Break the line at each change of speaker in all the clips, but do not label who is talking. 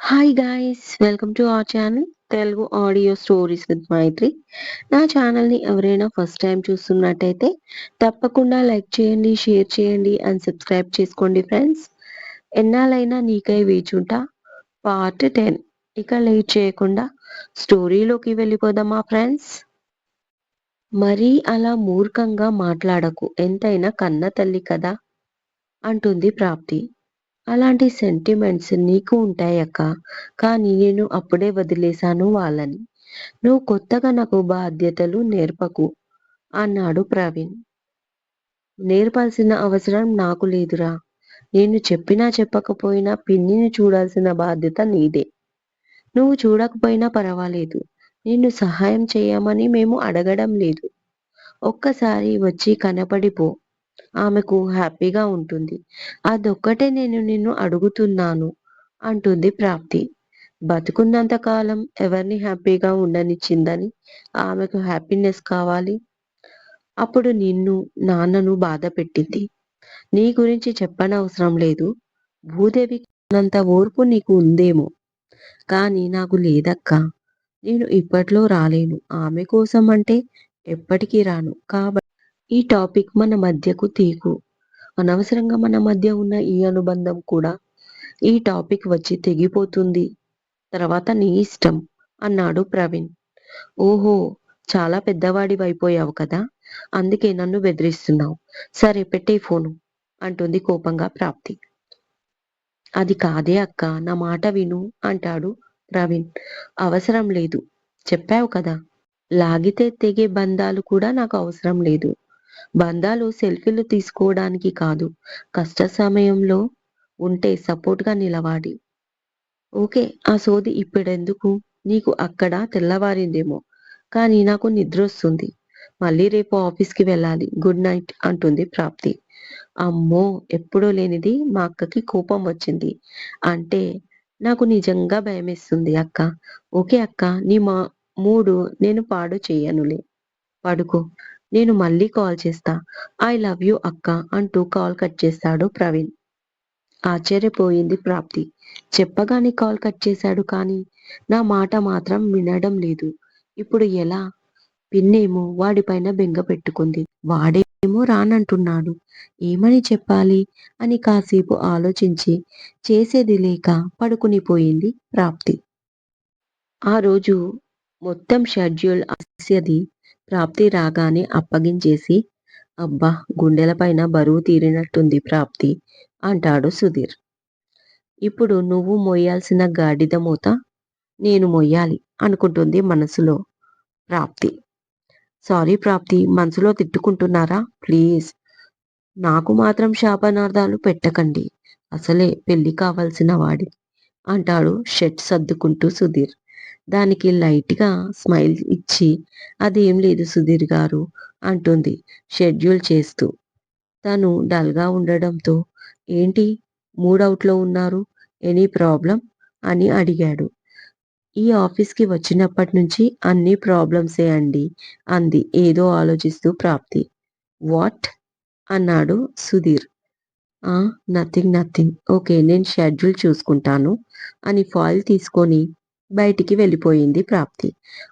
Hi guys welcome to our channel Telugu audio stories with Maitri నా ఛానల్ని ఎవరైనా first time చూస్తున్నట్టయితే తప్పకుండా లైక్ చేయండి షేర్ చేయండి అండ్ సబ్స్క్రైబ్ చేసుకోండి ఫ్రెండ్స్ ఎన్నాళ్ళైనా నీకై వేచుంటా పార్ట్ టెన్ ఇక లేట్ చేయకుండా స్టోరీలోకి వెళ్ళిపోదామా ఫ్రెండ్స్ మరీ అలా మూర్ఖంగా మాట్లాడకు ఎంతైనా కన్న తల్లి కదా అంటుంది ప్రాప్తి. అలాంటి సెంటిమెంట్స్ నీకు ఉంటాయక్క కానీ నేను అప్పుడే వదిలేశాను వాళ్ళని. నువ్వు కొత్తగా నాకు బాధ్యతలు నేర్పకు అన్నాడు ప్రవీణ్. నేర్పాల్సిన అవసరం నాకు లేదురా. నేను చెప్పినా చెప్పకపోయినా పిన్నిని చూడాల్సిన బాధ్యత నీదే. నువ్వు చూడకపోయినా పర్వాలేదు. నిన్ను సహాయం చేయమని మేము అడగడం లేదు. ఒక్కసారి వచ్చి కనపడిపో. ఆమెకు హ్యాపీగా ఉంటుంది. అదొక్కటే నేను నిన్ను అడుగుతున్నాను అంటుంది ప్రాప్తి. బతుకున్నంత కాలం ఎవరిని హ్యాపీగా ఉండనిచ్చిందని? ఆమెకు హ్యాపీనెస్ కావాలి? అప్పుడు నిన్ను నాన్నను బాధ పెట్టింది. నీ గురించి చెప్పనవసరం లేదు. భూదేవి అంత ఓర్పు నీకు ఉందేమో. కానీ నాకు లేదక్క. నేను ఇప్పట్లో రాలేను. ఆమె కోసం అంటే ఎప్పటికీ రాను. కాబట్టి ఈ టాపిక్ మన మధ్యకు తీకు. అనవసరంగా మన మధ్య ఉన్న ఈ అనుబంధం కూడా ఈ టాపిక్ వచ్చి తెగిపోతుంది. తర్వాత నీ ఇష్టం అన్నాడు ప్రవీణ్. ఓహో చాలా పెద్దవాడి అయిపోయావు కదా అందుకే నన్ను బెదిరిస్తున్నావు. సరే పెట్టే ఫోను అంటుంది కోపంగా ప్రాప్తి. అది కాదే అక్క నా మాట విను అంటాడు ప్రవీణ్. అవసరం లేదు చెప్పావు కదా. లాగితే తెగే బంధాలు కూడా నాకు అవసరం లేదు. బంధాలు సెల్ఫీలు తీసుకోవడానికి కాదు. కష్ట సమయంలో ఉంటే సపోర్ట్గా నిలవాడి ఓకే ఆ సోది ఇప్పుడెందుకు? నీకు అక్కడ తెల్లవారిందేమో కానీ నాకు నిద్ర వస్తుంది మళ్ళీ రేపు ఆఫీస్కి వెళ్ళాలి. గుడ్ నైట్ అంటుంది ప్రాప్తి. అమ్మో ఎప్పుడో లేనిది మా అక్కకి కోపం వచ్చింది. అంటే నాకు నిజంగా భయమేస్తుంది అక్క. ఓకే అక్క నీ మా మూడు నేను పాడు చేయనులే. పడుకో. నేను మళ్ళీ కాల్ చేస్తా. ఐ లవ్ యూ అక్క అంటూ కాల్ కట్ చేస్తాడు ప్రవీణ్. ఆశ్చర్యపోయింది ప్రాప్తి. చెప్పగానే కాల్ కట్ చేశాడు కానీ నా మాట మాత్రం వినడం లేదు. ఇప్పుడు ఎలా? పిన్నేమో వాడిపైన బెంగ పెట్టుకుంది. వాడేమో రానంటున్నాడు. ఏమని చెప్పాలి? అని కాసేపు ఆలోచించి చేసేది లేక పడుకునిపోయింది ప్రాప్తి. ఆ రోజు మొత్తం షెడ్యూల్ అస్యది. ప్రాప్తి రాగానే అప్పగించేసి అబ్బా గుండెలపైన బరువు తీరినట్టుంది ప్రాప్తి అంటాడు సుధీర్. ఇప్పుడు నువ్వు మొయ్యాల్సిన గాడిద మూత నేను మొయ్యాలి అనుకుంటుంది మనసులో ప్రాప్తి. సారీ ప్రాప్తి మనసులో తిట్టుకుంటున్నారా? ప్లీజ్ నాకు మాత్రం శాపనార్థాలు పెట్టకండి. అసలే పెళ్ళి కావాల్సిన వాడి అంటాడు షర్ట్ సర్దుకుంటూ సుధీర్. దానికి లైట్గా స్మైల్ ఇచ్చి అదేం లేదు సుధీర్ గారు అంటుంది షెడ్యూల్ చేస్తూ. తను డల్గా ఉండడంతో ఏంటి? మూడవుట్లో ఉన్నారు? Any problem? అని అడిగాడు. ఈ ఆఫీస్కి వచ్చినప్పటి నుంచి అన్ని ప్రాబ్లమ్సే అండి అంది ఏదో ఆలోచిస్తూ ప్రాప్తి. వాట్? అన్నాడు సుధీర్. Nothing nothing. ఓకే నేను షెడ్యూల్ చూసుకుంటాను అని ఫాయిల్ తీసుకొని బయటికి వెళ్ళిపోయింది ప్రాప్తి.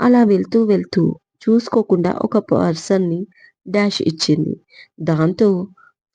అలా వెళ్తూ వెళ్తూ చూసుకోకుండా ఒక పర్సన్ని డాష్ ఇచ్చింది. దాంతో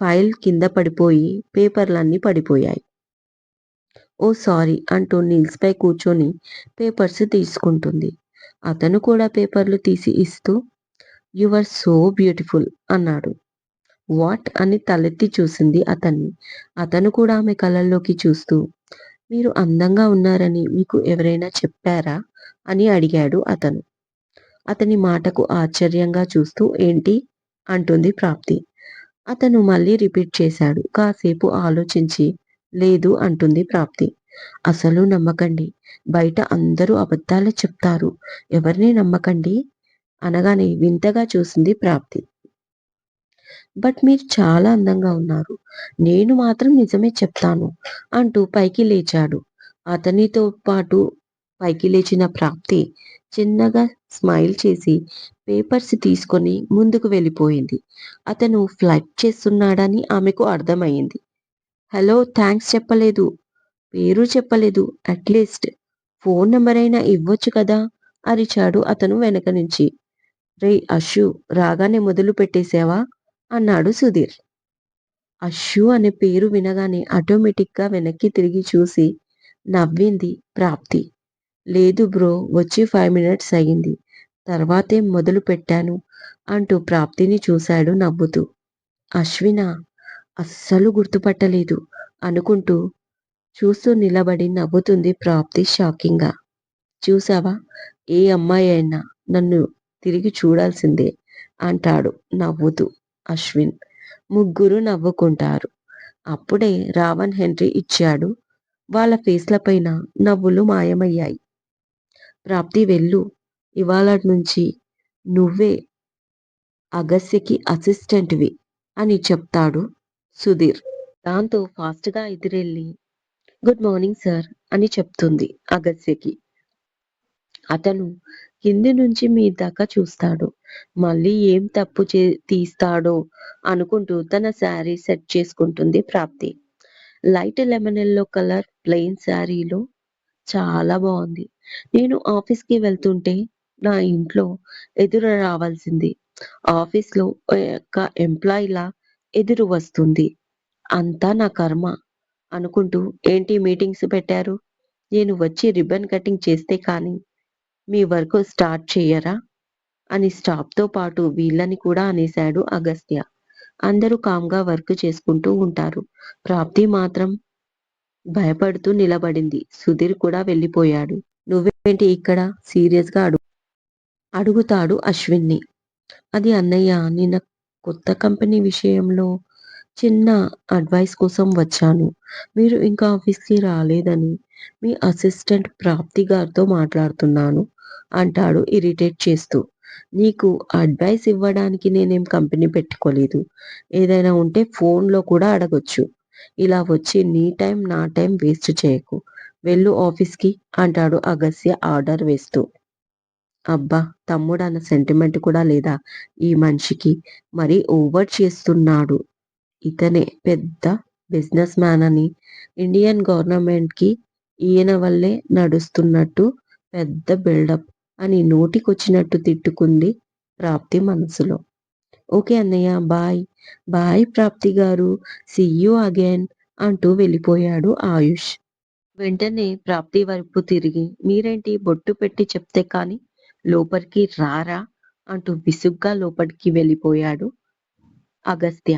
ఫైల్ కింద పడిపోయి పేపర్లన్నీ పడిపోయాయి. ఓ సారీ అంటూ పై కూర్చొని పేపర్స్ తీసుకుంటుంది. అతను కూడా పేపర్లు తీసి ఇస్తూ యు ఆర్ సో బ్యూటిఫుల్ అన్నాడు. వాట్ అని తలెత్తి చూసింది అతన్ని. అతను కూడా ఆమె కళ్ళల్లోకి చూస్తూ మీరు అందంగా ఉన్నారని మీకు ఎవరైనా చెప్పారా? అని అడిగాడు అతను. అతని మాటకు ఆశ్చర్యంగా చూస్తూ ఏంటి? అంటుంది ప్రాప్తి. అతను మళ్ళీ రిపీట్ చేశాడు. కాసేపు ఆలోచించి లేదు అంటుంది ప్రాప్తి. అసలు నమ్మకండి. బయట అందరూ అబద్ధాలు చెప్తారు. ఎవరిని నమ్మకండి? అనగానే వింతగా చూసింది ప్రాప్తి. బట్ మీరు చాలా అందంగా ఉన్నారు. నేను మాత్రం నిజమే చెప్తాను అంటూ పైకి లేచాడు. అతనితో పాటు పైకి లేచిన ప్రాప్తి చిన్నగా స్మైల్ చేసి పేపర్స్ తీసుకొని ముందుకు వెళ్ళిపోయింది. అతను ఫ్లైట్ చేస్తున్నాడని ఆమెకు అర్థమైంది హలో థ్యాంక్స్ చెప్పలేదు. పేరు చెప్పలేదు. అట్లీస్ట్ ఫోన్ నెంబర్ అయినా ఇవ్వచ్చు కదా అరిచాడు అతను వెనక నుంచి. రే అశు రాగానే మొదలు పెట్టేశావా అన్నాడు సుధీర్. అశు అనే పేరు వినగానే ఆటోమేటిక్గా వెనక్కి తిరిగి చూసి నవ్వింది ప్రాప్తి. లేదు బ్రో వచ్చి ఫైవ్ మినిట్స్ అయ్యింది. తర్వాతే మొదలు పెట్టాను అంటూ ప్రాప్తిని చూశాడు నవ్వుతూ. అశ్విన అస్సలు గుర్తుపట్టలేదు అనుకుంటూ చూస్తూ నిలబడి నవ్వుతుంది ప్రాప్తి షాకింగ్గా. చూసావా ఏ అమ్మాయి అయినా నన్ను తిరిగి చూడాల్సిందే అంటాడు నవ్వుతూ. అశ్విన్. ముగ్గురు నవ్వుకుంటారు. అప్పుడే రావణ్ హెన్రీ ఇచ్చాడు. వాళ్ళ ఫేస్లపైన నవ్వులు మాయమయ్యాయి. ప్రాప్తి వెళ్ళు. ఇవాళ నుంచి నువ్వే అగస్యకి అసిస్టెంట్వి అని చెప్తాడు సుధీర్. దాంతో ఫాస్ట్గా ఎదురెళ్ళి గుడ్ మార్నింగ్ సార్ అని చెప్తుంది అగస్యకి అతను కింది నుంచి మీ దాకా చూస్తాడు. మళ్ళీ ఏం తప్పు చే తీస్తాడో అనుకుంటూ తన శారీ సెట్ చేసుకుంటుంది Prapti. Light lemon yellow colour plain శారీలో చాలా బాగుంది. నేను ఆఫీస్కి వెళ్తుంటే నా ఇంట్లో ఎదురు రావాల్సింది. ఆఫీస్లో యొక్క ఎంప్లాయీలా ఎదురు వస్తుంది. అంతా నా కర్మ అనుకుంటూ ఏంటి మీటింగ్స్ పెట్టారు? నేను వచ్చి రిబ్బన్ కటింగ్ చేస్తే కానీ మీ వర్క్ స్టార్ట్ చేయరా? అని స్టాఫ్తో పాటు వీళ్ళని కూడా అనేశాడు అగస్త్య. అందరూ కామ్గా వర్క్ చేసుకుంటూ ఉంటారు. ప్రాప్తి మాత్రం భయపడుతూ నిలబడింది. సుధీర్ కూడా వెళ్ళిపోయాడు. నువ్వేంటి ఇక్కడ? సీరియస్గా అడుగు అడుగుతాడు అశ్విన్ని. అది అన్నయ్య నిన్న కొత్త కంపెనీ విషయంలో చిన్న అడ్వైస్ కోసం వచ్చాను. మీరు ఇంకా ఆఫీస్కి రాలేదని మీ అసిస్టెంట్ ప్రాప్తి గారితో మాట్లాడుతున్నాను. అంటాడు ఇరిటేట్ చేస్తూ. నీకు అడ్వైస్ ఇవ్వడానికి నేనేం కంపెనీ పెట్టుకోలేదు. ఏదైనా ఉంటే ఫోన్లో కూడా అడగొచ్చు. ఇలా వచ్చి నీ టైం నా టైం వేస్ట్ చేయకు. వెళ్ళు ఆఫీస్కి అంటాడు అగస్య ఆర్డర్ వేస్తూ. అబ్బా తమ్ముడు అన్న సెంటిమెంట్ కూడా లేదా ఈ మనిషికి? మరి ఓవర్ చేస్తున్నాడు. ఇతనే పెద్ద బిజినెస్ మ్యాన్ అని ఇండియన్ గవర్నమెంట్కి ఈయన వల్లే నడుస్తున్నట్టు పెద్ద బిల్డప్. అని నోటికొచ్చినట్టు తిట్టుకుంది ప్రాప్తి మనసులో. ఓకే అన్నయ్య బాయ్. బాయ్ ప్రాప్తి గారు. సి అగైన్ అంటూ వెళ్ళిపోయాడు ఆయుష్. వెంటనే ప్రాప్తి వైపు తిరిగి మీరేంటి బొట్టు పెట్టి చెప్తే కానీ లోపలికి రారా అంటూ విసుగ్గా లోపలికి వెళ్ళిపోయాడు అగస్త్య.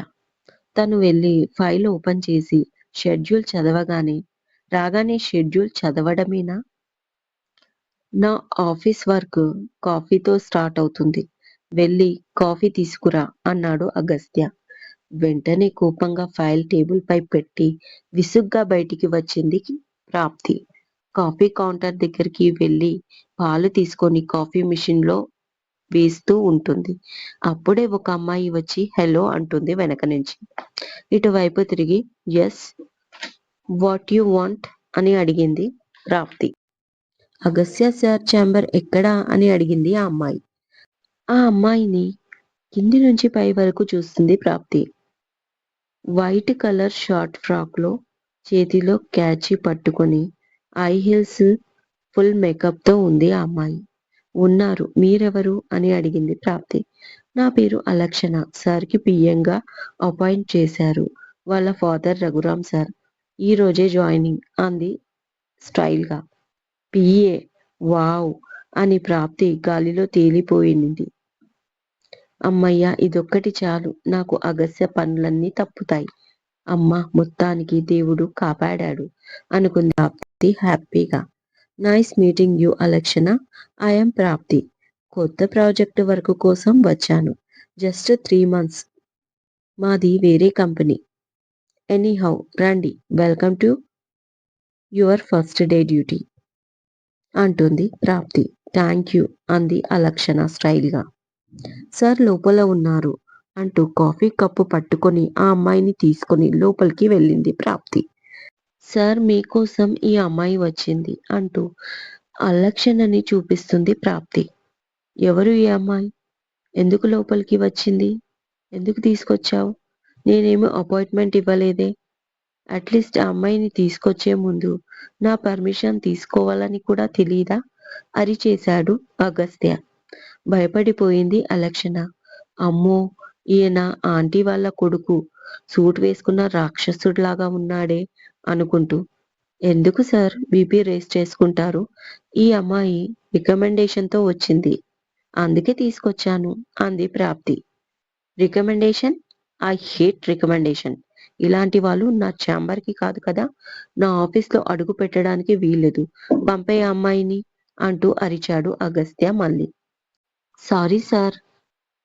తను వెళ్ళి ఫైల్ ఓపెన్ చేసి షెడ్యూల్ చదవగానే రాగానే షెడ్యూల్ చదవడమేనా? నా ఆఫీస్ వర్క్ కాఫీతో స్టార్ట్ అవుతుంది. వెళ్ళి కాఫీ తీసుకురా అన్నాడు అగస్త్య. వెంటనే కోపంగా ఫైల్ టేబుల్ పై పెట్టి విసుగ్గా బయటికి వచ్చింది ప్రాప్తి. కాఫీ కౌంటర్ దగ్గరికి వెళ్ళి పాలు తీసుకొని కాఫీ మిషన్లో వేస్తూ ఉంటుంది. అప్పుడే ఒక అమ్మాయి వచ్చి హలో అంటుంది వెనక నుంచి. ఇటువైపు తిరిగి ఎస్ వాట్ యు వాంట్ అని అడిగింది ప్రాప్తి. అగస్య సార్ ఛాంబర్ ఎక్కడా అని అడిగింది ఆ అమ్మాయి. ఆ అమ్మాయిని కింది నుంచి పై వరకు చూస్తుంది ప్రాప్తి. వైట్ కలర్ షార్ట్ ఫ్రాక్లో చేతిలో క్యాచీ పట్టుకొని ఐ హీల్స్ ఫుల్ మేకప్తో ఉంది ఆ అమ్మాయి. ఉన్నారు మీరెవరు అని అడిగింది ప్రాప్తి. నా పేరు అలక్షణ సార్కి పిఎంగా అపాయింట్ చేశారు వాళ్ళ ఫాదర్ రఘురామ్ సార్. ఈ రోజే జాయినింగ్ అంది స్టైల్గా. పిఏ వావ్ అని ప్రాప్తి గాలిలో తేలిపోయింది అమ్మయ్య ఇదొక్కటి చాలు. నాకు అగస్య పనులన్నీ తప్పుతాయి. అమ్మ మొత్తానికి దేవుడు కాపాడాడు అనుకుంది ప్రాప్తి హ్యాపీగా. Nice meeting you Alakshana. I'm Prapti. కొత్త ప్రాజెక్ట్ వర్క్ కోసం వచ్చాను. Just three months. మాది వేరే కంపెనీ. ఎనీహౌ రండి. Welcome to your first day duty. అంటుంది ప్రాప్తి. థ్యాంక్ యూ అంది అలక్షణ స్టైల్గా. సార్ లోపల ఉన్నారు అంటూ కాఫీ కప్పు పట్టుకొని ఆ అమ్మాయిని తీసుకొని లోపలికి వెళ్ళింది ప్రాప్తి. సార్ మీకోసం ఈ అమ్మాయి వచ్చింది అంటూ అలక్షణని చూపిస్తుంది ప్రాప్తి. ఎవరు ఈ అమ్మాయి? ఎందుకు లోపలికి వచ్చింది? ఎందుకు తీసుకొచ్చావు? నేనేమి అపాయింట్మెంట్ ఇవ్వలేదే? అట్లీస్ట్ ఆ అమ్మాయిని తీసుకొచ్చే ముందు నా పర్మిషన్ తీసుకోవాలని కూడా తెలీదా? అరిచేశాడు అగస్త్య. భయపడిపోయింది అలక్షణ. అమ్మో ఈయన ఆంటీ వాళ్ళ కొడుకు. సూట్ వేసుకున్న రాక్షసుడిలాగా ఉన్నాడే అనుకుంటూ. ఎందుకు సార్ బీపీ రేస్ చేసుకుంటారు? ఈ అమ్మాయి రికమెండేషన్తో వచ్చింది. అందుకే తీసుకొచ్చాను అంది Prapti. Recommendation? I hate recommendation. ఇలాంటి వాళ్ళు నా ఛాంబర్కి కాదు కదా నా ఆఫీస్లో అడుగు పెట్టడానికి వీల్లేదు. పంపే అమ్మాయిని అంటూ అరిచాడు అగస్త్య మళ్ళీ. సారీ సార్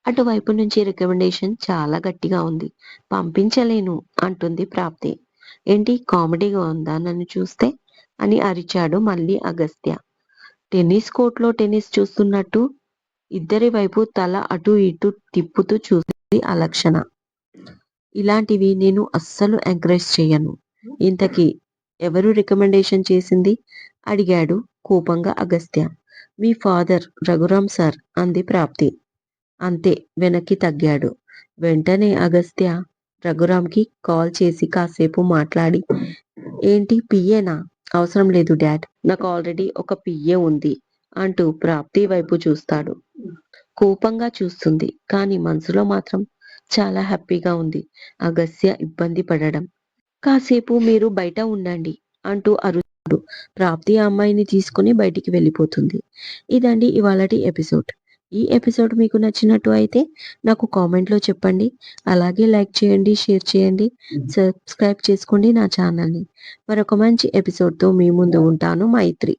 అటువైపు నుంచి రికమెండేషన్ చాలా గట్టిగా ఉంది. పంపించలేను అంటుంది ప్రాప్తి. ఏంటి కామెడీగా ఉందా నన్ను చూస్తే? అని అరిచాడు మళ్ళీ అగస్త్య. టెన్నిస్ కోర్ట్లో టెన్నిస్ చూస్తున్నట్టు ఇద్దరి వైపు తల అటు ఇటు తిప్పుతూ చూసింది అలక్షణ. ఇలాంటివి నేను అస్సలు ఎంకరేజ్ చేయను ఇంతకీ ఎవరు రికమెండేషన్ చేసింది? అడిగాడు కోపంగా అగస్త్య. మీ ఫాదర్ రఘురామ్ సార్ అంది ప్రాప్తి. అంతే వెనక్కి తగ్గాడు. వెంటనే అగస్త్య రఘురామ్కి కాల్ చేసి కాసేపు మాట్లాడి ఏంటి పియ్యేనా అవసరం లేదు డాడ్. నాకు ఆల్రెడీ ఒక పియ్యే ఉంది అంటూ ప్రాప్తి వైపు చూస్తాడు. కోపంగా చూస్తుంది. కానీ మనసులో మాత్రం చాలా హ్యాపీగా ఉంది. అగస్త్య ఇబ్బంది పడడం. కాసేపు మీరు బయట ఉండండి అంటూ అరుస్తాడు. ప్రాప్తి ఆ అమ్మాయిని తీసుకుని బయటికి వెళ్ళిపోతుంది. ఇదండి ఇవాళటి ఎపిసోడ్. ఈ ఎపిసోడ్ మీకు నచ్చినట్టు అయితే నాకు కామెంట్లో చెప్పండి. అలాగే లైక్ చేయండి షేర్ చేయండి సబ్స్క్రైబ్ చేసుకోండి నా ఛానల్ని. మరొక మంచి ఎపిసోడ్తో మీ ముందు ఉంటాను మైత్రి.